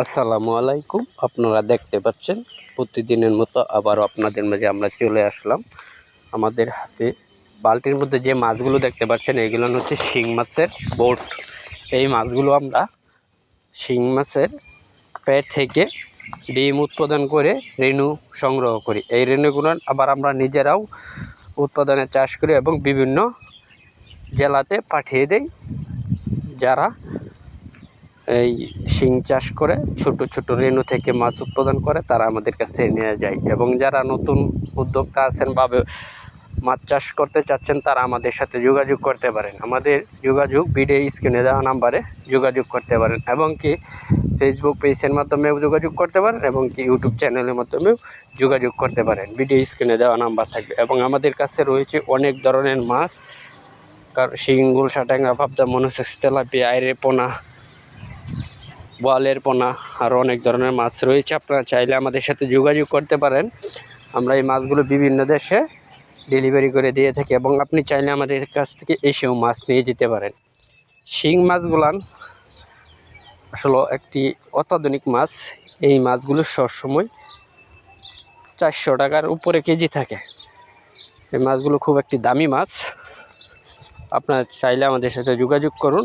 আসসালামু আলাইকুম। আপনারা দেখতে পাচ্ছেন, প্রতিদিনের মতো আবারও আপনাদের মাঝে আমরা চলে আসলাম আমাদের হাতে। বালতির মধ্যে যে মাছগুলো দেখতে পাচ্ছেন, এগুলো হচ্ছে শিং মাছের বোট। এই মাছগুলো আমরা শিং মাছের পেট থেকে ডিম উৎপাদন করে রেণু সংগ্রহ করি। এই রেণুগুলো আবার আমরা নিজেরাও উৎপাদনে চাষ করি এবং বিভিন্ন জেলাতে পাঠিয়ে দেই যারা এই শিং চাষ করে ছোট ছোট রেণু থেকে মাছ উৎপাদন করে তারা আমাদের কাছে নিয়ে যায়। এবং যারা নতুন উদ্যোক্তা আছেন বা মাছ চাষ করতে চাচ্ছেন, তারা আমাদের সাথে যোগাযোগ করতে পারেন। আমাদের যোগাযোগ ভিডিও স্ক্রিনে দেওয়া নাম্বারে যোগাযোগ করতে পারেন। এবং কি ফেসবুক পেজের মাধ্যমেও যোগাযোগ করতে পারেন এবং কি ইউটিউব চ্যানেলের মাধ্যমেও যোগাযোগ করতে পারেন। ভিডিও স্ক্রিনে দেওয়া নাম্বার থাকবে। এবং আমাদের কাছে রয়েছে অনেক ধরনের মাছ। কারণ শিঙ্গুল সাটাঙ্গা ভাবদা মনোসেক্স তেলাপিয়া, আইরে, পোনা বোয়ালের পোনা আরও অনেক ধরনের মাছ রয়েছে। আপনারা চাইলে আমাদের সাথে যোগাযোগ করতে পারেন। আমরা এই মাছগুলো বিভিন্ন দেশে ডেলিভারি করে দিয়ে থাকি এবং আপনি চাইলে আমাদের কাছ থেকে এসেও মাছ নিয়ে যেতে পারেন। শিং মাছগুলান আসলে একটি অত্যাধুনিক মাছ। এই মাছগুলো সবসময় চারশো টাকার উপরে কেজি থাকে। এই মাছগুলো খুব একটি দামি মাছ। আপনারা চাইলে আমাদের সাথে যোগাযোগ করুন।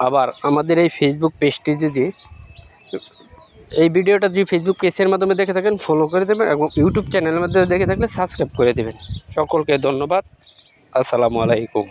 আবার আমাদের এই ফেসবুক পেজটি যদি এই ভিডিওটা যদি ফেসবুক পেজের মাধ্যমে দেখে থাকেন ফলো করে দেবেন এবং ইউটিউব চ্যানেলের মাধ্যমে দেখে থাকলে সাবস্ক্রাইব করে দেবেন। সকলকে ধন্যবাদ। আসসালামু আলাইকুম।